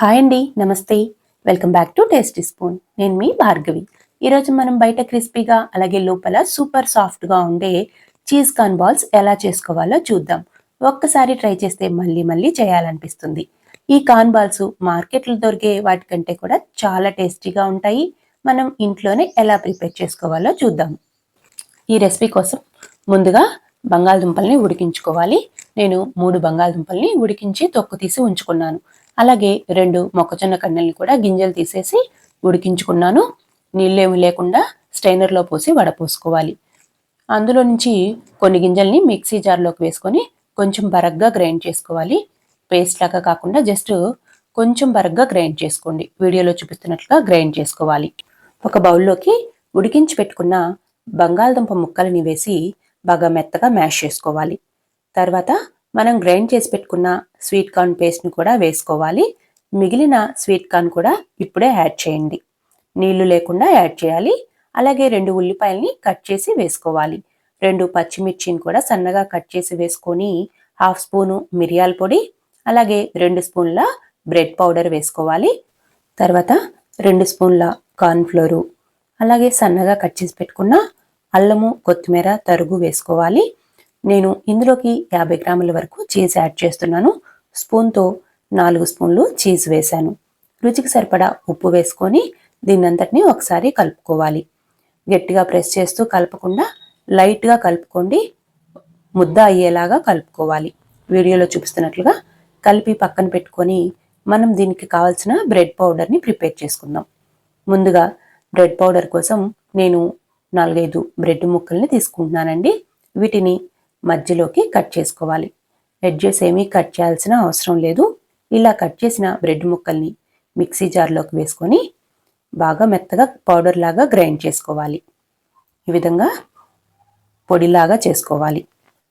Hi అండి నమస్తే. Welcome back to Tasty Spoon నేను మీ భార్గవి. ఈరోజు మనం బయట క్రిస్పీగా అలాగే లోపల సూపర్ సాఫ్ట్గా ఉండే చీజ్ కార్న్ బాల్స్ ఎలా చేసుకోవాలో చూద్దాం. ఒక్కసారి ట్రై చేస్తే మళ్ళీ మళ్ళీ చేయాలనిపిస్తుంది. ఈ కార్న్ బాల్స్ మార్కెట్లో దొరికే వాటికంటే కూడా చాలా టేస్టీగా ఉంటాయి. మనం ఇంట్లోనే ఎలా ప్రిపేర్ చేసుకోవాలో చూద్దాం. ఈ రెసిపీ కోసం ముందుగా బంగాళదుంపల్ని ఉడికించుకోవాలి. నేను మూడు బంగాళదుంపల్ని ఉడికించి తొక్కు తీసి ఉంచుకున్నాను. అలాగే రెండు మొక్కజొన్న కన్నెల్ని కూడా గింజలు తీసేసి ఉడికించుకున్నాను. నీళ్ళేమి లేకుండా స్ట్రైనర్లో పోసి వడపోసుకోవాలి. అందులో నుంచి కొన్ని గింజల్ని మిక్సీ జార్లోకి వేసుకొని కొంచెం బరగ్గా గ్రైండ్ చేసుకోవాలి. పేస్ట్ లాగా కాకుండా జస్ట్ కొంచెం బరగ్గా గ్రైండ్ చేసుకోండి. వీడియోలో చూపిస్తున్నట్లుగా గ్రైండ్ చేసుకోవాలి. ఒక బౌల్లోకి ఉడికించి పెట్టుకున్న బంగాళదుంప ముక్కలని వేసి బాగా మెత్తగా మ్యాష్ చేసుకోవాలి. తర్వాత మనం గ్రైండ్ చేసి పెట్టుకున్న స్వీట్ కార్న్ పేస్ట్ని కూడా వేసుకోవాలి. మిగిలిన స్వీట్ కార్న్ కూడా ఇప్పుడే యాడ్ చేయండి. నీళ్ళు లేకుండా యాడ్ చేయాలి. అలాగే రెండు ఉల్లిపాయల్ని కట్ చేసి వేసుకోవాలి. రెండు పచ్చిమిర్చిని కూడా సన్నగా కట్ చేసి వేసుకొని హాఫ్ స్పూను మిరియాల పొడి అలాగే రెండు స్పూన్ల బ్రెడ్ పౌడర్ వేసుకోవాలి. తర్వాత రెండు స్పూన్ల కార్న్ఫ్లోరు అలాగే సన్నగా కట్ చేసి పెట్టుకున్న అల్లము కొత్తిమీర తరుగు వేసుకోవాలి. నేను ఇందులోకి యాభై గ్రాముల వరకు చీజ్ యాడ్ చేస్తున్నాను. స్పూన్తో నాలుగు స్పూన్లు చీజ్ వేశాను. రుచికి సరిపడా ఉప్పు వేసుకొని దీన్నంతటినీ ఒకసారి కలుపుకోవాలి. గట్టిగా ప్రెస్ చేస్తూ కలపకుండా లైట్గా కలుపుకోండి. ముద్ద అయ్యేలాగా కలుపుకోవాలి. వీడియోలో చూపిస్తున్నట్లుగా కలిపి పక్కన పెట్టుకొని మనం దీనికి కావాల్సిన బ్రెడ్ పౌడర్ని ప్రిపేర్ చేసుకుందాం. ముందుగా బ్రెడ్ పౌడర్ కోసం నేను నాలుగైదు బ్రెడ్ ముక్కల్ని తీసుకుంటున్నానండి. వీటిని మధ్యలోకి కట్ చేసుకోవాలి. ఎడ్జెస్ ఏమీ కట్ చేయాల్సిన అవసరం లేదు. ఇలా కట్ చేసిన బ్రెడ్ ముక్కల్ని మిక్సీ జార్లోకి వేసుకొని బాగా మెత్తగా పౌడర్ లాగా గ్రైండ్ చేసుకోవాలి. ఈ విధంగా పొడిలాగా చేసుకోవాలి.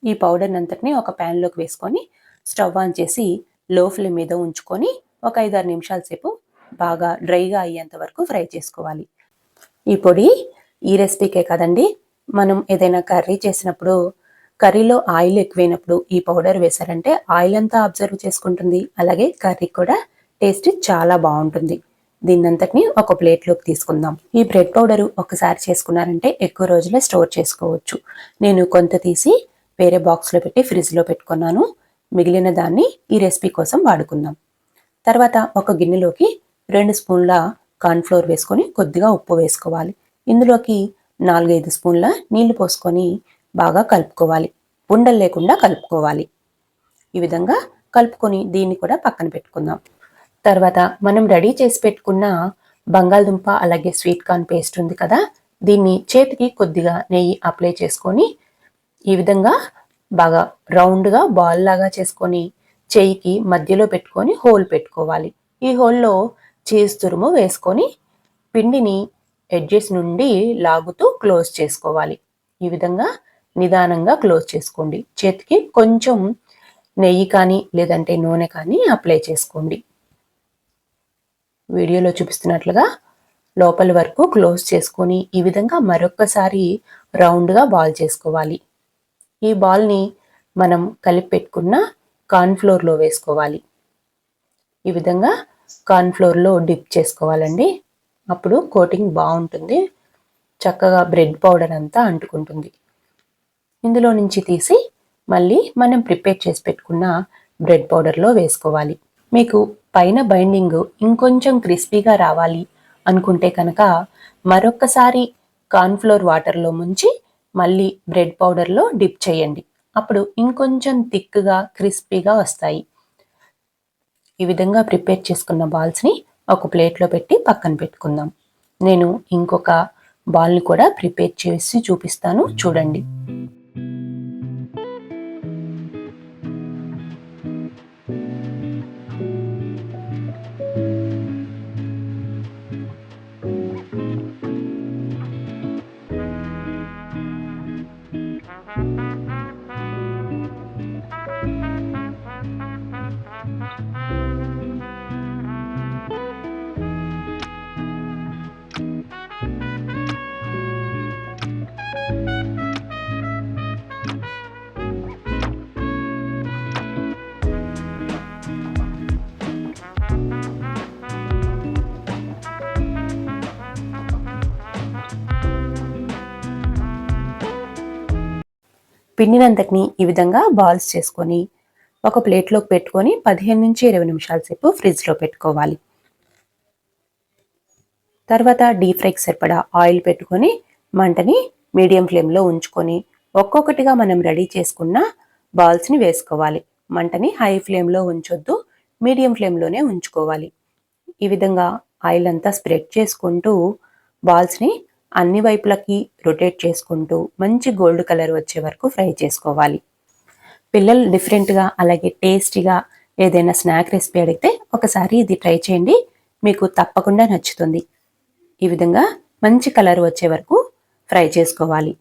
ఈ పౌడర్ అంతటిని ఒక ప్యాన్లోకి వేసుకొని స్టవ్ ఆన్ చేసి లో ఫ్లేమ్ మీద ఉంచుకొని ఒక ఐదారు నిమిషాల సేపు బాగా డ్రైగా అయ్యేంత వరకు ఫ్రై చేసుకోవాలి. ఈ పొడి ఈ రెసిపీకే కదండి. మనం ఏదైనా కర్రీ చేసినప్పుడు కర్రీలో ఆయిల్ ఎక్కువైనప్పుడు ఈ పౌడర్ వేశారంటే ఆయిల్ అంతా అబ్జర్వ్ చేసుకుంటుంది. అలాగే కర్రీ కూడా టేస్ట్ చాలా బాగుంటుంది. దీన్నంతటిని ఒక ప్లేట్లోకి తీసుకుందాం. ఈ బ్రెడ్ పౌడర్ ఒకసారి చేసుకున్నారంటే ఎక్కువ రోజులే స్టోర్ చేసుకోవచ్చు. నేను కొంత తీసి వేరే బాక్స్లో పెట్టి ఫ్రిడ్జ్లో పెట్టుకున్నాను. మిగిలిన దాన్ని ఈ రెసిపీ కోసం వాడుకుందాం. తర్వాత ఒక గిన్నెలోకి రెండు స్పూన్ల కార్న్ఫ్లోర్ వేసుకొని కొద్దిగా ఉప్పు వేసుకోవాలి. ఇందులోకి నాలుగైదు స్పూన్ల నీళ్ళు పోసుకొని బాగా కలుపుకోవాలి. ఉండలు లేకుండా కలుపుకోవాలి. ఈ విధంగా కలుపుకొని దీన్ని కూడా పక్కన పెట్టుకుందాం. తర్వాత మనం రెడీ చేసి పెట్టుకున్న బంగాళదుంప అలాగే స్వీట్ కార్న్ పేస్ట్ ఉంది కదా దీన్ని చేతికి కొద్దిగా నెయ్యి అప్లై చేసుకొని ఈ విధంగా బాగా రౌండ్గా బాల్ లాగా చేసుకొని చేయికి మధ్యలో పెట్టుకొని హోల్ పెట్టుకోవాలి. ఈ హోల్లో చీజ్ తురుము వేసుకొని పిండిని ఎడ్జెస్ నుండి లాగుతూ క్లోజ్ చేసుకోవాలి. ఈ విధంగా నిదానంగా క్లోజ్ చేసుకోండి. చేతికి కొంచెం నెయ్యి కానీ లేదంటే నూనె కానీ అప్లై చేసుకోండి. వీడియోలో చూపిస్తున్నట్లుగా లోపల వరకు క్లోజ్ చేసుకొని ఈ విధంగా మరొక్కసారి రౌండ్గా బాల్ చేసుకోవాలి. ఈ బాల్ని మనం కలిపి పెట్టుకున్న కార్న్ఫ్లోర్లో వేసుకోవాలి. ఈ విధంగా కార్న్ఫ్లోర్లో డిప్ చేసుకోవాలండి. అప్పుడు కోటింగ్ బాగుంటుంది. చక్కగా బ్రెడ్ పౌడర్ అంతా అంటుకుంటుంది. ఇందులో నుంచి తీసి మళ్ళీ మనం ప్రిపేర్ చేసి పెట్టుకున్న బ్రెడ్ పౌడర్లో వేసుకోవాలి. మీకు పైన బైండింగ్ ఇంకొంచెం క్రిస్పీగా రావాలి అనుకుంటే కనుక మరొక్కసారి కార్న్ఫ్లోర్ వాటర్లో ముంచి మళ్ళీ బ్రెడ్ పౌడర్లో డిప్ చేయండి. అప్పుడు ఇంకొంచెం థిక్గా క్రిస్పీగా వస్తాయి. ఈ విధంగా ప్రిపేర్ చేసుకున్న బాల్స్ని ఒక ప్లేట్లో పెట్టి పక్కన పెట్టుకుందాం. నేను ఇంకొక బాల్ని కూడా ప్రిపేర్ చేసి చూపిస్తాను. చూడండి. పిండినంతటిని ఈ విధంగా బాల్స్ చేసుకొని ఒక ప్లేట్లోకి పెట్టుకొని పదిహేను నుంచి ఇరవై నిమిషాల సేపు ఫ్రిడ్జ్లో పెట్టుకోవాలి. తర్వాత డీప్ ఫ్రైకి సరిపడా ఆయిల్ పెట్టుకొని మంటని మీడియం ఫ్లేమ్లో ఉంచుకొని ఒక్కొక్కటిగా మనం రెడీ చేసుకున్న బాల్స్ని వేసుకోవాలి. మంటని హై ఫ్లేమ్లో ఉంచొద్దు మీడియం ఫ్లేమ్లోనే ఉంచుకోవాలి. ఈ విధంగా ఆయిల్ అంతా స్ప్రెడ్ చేసుకుంటూ బాల్స్ని అన్ని వైపులకి రొటేట్ చేసుకుంటూ మంచి గోల్డ్ కలర్ వచ్చే వరకు ఫ్రై చేసుకోవాలి. పిల్లలు డిఫరెంట్గా అలాగే టేస్టీగా ఏదైనా స్నాక్ రెసిపీ అడిగితే ఒకసారి ఇది ట్రై చేయండి. మీకు తప్పకుండా నచ్చుతుంది. ఈ విధంగా మంచి కలర్ వచ్చే వరకు ఫ్రై చేసుకోవాలి.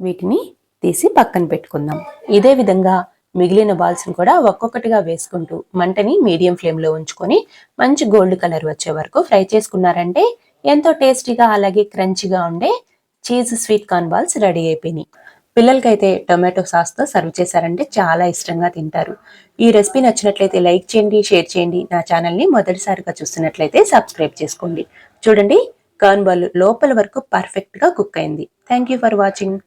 వీటిని తీసి పక్కన పెట్టుకుందాం. ఇదే విధంగా మిగిలిన బాల్స్ని కూడా ఒక్కొక్కటిగా వేసుకుంటూ మంటని మీడియం ఫ్లేమ్లో ఉంచుకొని మంచి గోల్డ్ కలర్ వచ్చే వరకు ఫ్రై చేసుకున్నారంటే ఎంతో టేస్టీగా అలాగే క్రంచిగా ఉండే cheese sweet corn balls ready అయిపోయినాయి. పిల్లలకైతే టొమాటో సాస్తో సర్వ్ చేశారంటే చాలా ఇష్టంగా తింటారు. ఈ రెసిపీ నచ్చినట్లయితే లైక్ చేయండి షేర్ చేయండి. నా ఛానల్ని మొదటిసారిగా చూస్తున్నట్లయితే సబ్స్క్రైబ్ చేసుకోండి. చూడండి కార్న్ బాల్ లోపల వరకు పర్ఫెక్ట్గా కుక్ అయింది. Thank you for watching.